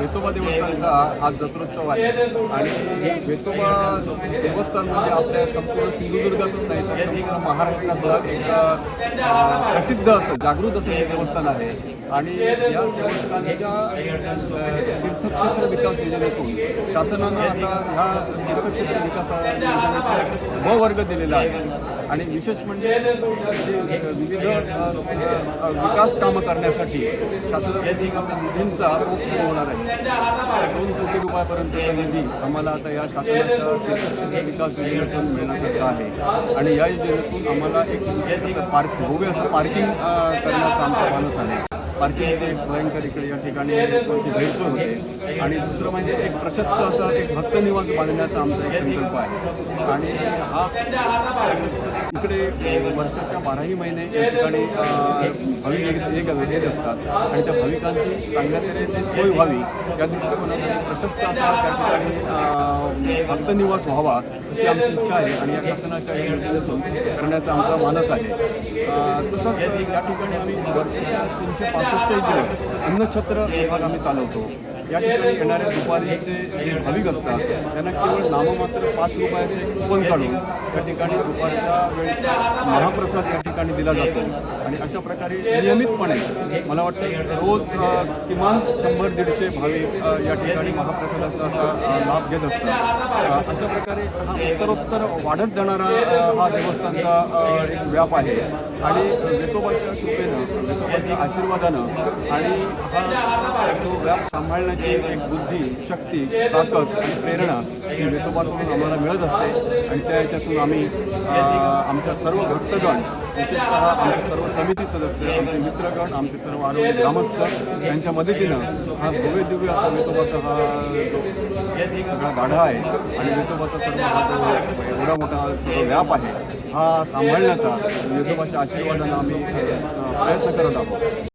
वेतोबा देवस्थानचा हा जत्रोत्सव आहे. आणि वेतोबा देवस्थान म्हणजे आपल्या संपूर्ण सिंधुदुर्गातच नाही तर संपूर्ण महाराष्ट्रातलं एक प्रसिद्ध असं जागृत असं हे देवस्थान आहे. आणि या देवस्थानच्या तीर्थक्षेत्र विकास योजनेतून शासनानं आता ह्या तीर्थक्षेत्र विकास योजनेचा ब वर्ग दिलेला आहे. आणि विशेष म्हणजे विविध विकास कामं करण्यासाठी शासनाकडून निधींचा ओघ सुरू होणार आहे. दोन कोटी रुपयापर्यंतचा निधी आम्हाला आता या शासनाच्या विकास योजनेतून मिळण्यासारखा आहे. आणि या योजनेतून आम्हाला एक पार्क भव्य असं पार्किंग अ, करण्याचा आमचा मानस आहे. पार्किंगचे एक भयंकर इकडे या ठिकाणी थोडीशी गैरसोय होते. आणि दुसरं म्हणजे एक प्रशस्त असा एक भक्त निवास बांधण्याचा आमचा एक संकल्प आहे. आणि हा इकडे वर्षाच्या बाराही महिने या ठिकाणी भाविक एक येत- येत असतात. आणि त्या भाविकांची चांगल्या तऱ्हेची सोय व्हावी या दृष्टिकोनातून एक प्रशस्त असा त्या ठिकाणी भक्तनिवास व्हावा अशी आमची इच्छा आहे. आणि या शासनाच्या योजनेतून करण्याचा आमचा मानस आहे. तसंच या ठिकाणी आम्ही वर्षाच्या तीनशे पासष्टही दिवस अन्नछत्र विभाग आम्ही चालवतो या ठिकाणी येणाऱ्या दुपारीचे जे भाविक असतात त्यांना केवळ नाममात्र पाच रुपयाचे कुपन काढून या ठिकाणी दुपारच्या वेळेचा महाप्रसाद या ठिकाणी दिला जातो. आणि अशा प्रकारे नियमितपणे मला वाटतं रोज किमान शंभर दीडशे भाविक या ठिकाणी महाप्रसादाचा असा लाभ घेत असतात. अशा प्रकारे हा उत्तरोत्तर वाढत जाणारा हा देवस्थानचा एक व्याप आहे. आणि वेतोबाच्या कृपेनं वेतोबाच्या आशीर्वादानं आणि हा तो व्याप सांभाळण्याची एक बुद्धी शक्ती ताकद आणि प्रेरणा ही वेतोबाकडून आम्हाला मिळत असते आणि त्या याच्यातून आम्ही आमच्या सर्व भक्तगण विशेषतः आमचे सर्व समिती सदस्य आमचे मित्रगण आमचे सर्व आरोग्य ग्रामस्थ यांच्या मदतीनं हा भव्य दिव्य असा वेतोबाचा हा जो सगळा गाढा आहे आणि वेतोबाचा सर्व हा जो एवढा मोठा सर्व व्याप आहे हा सांभाळण्याचा वेतोबाच्या आशीर्वादानं आम्ही प्रयत्न करत आहोत.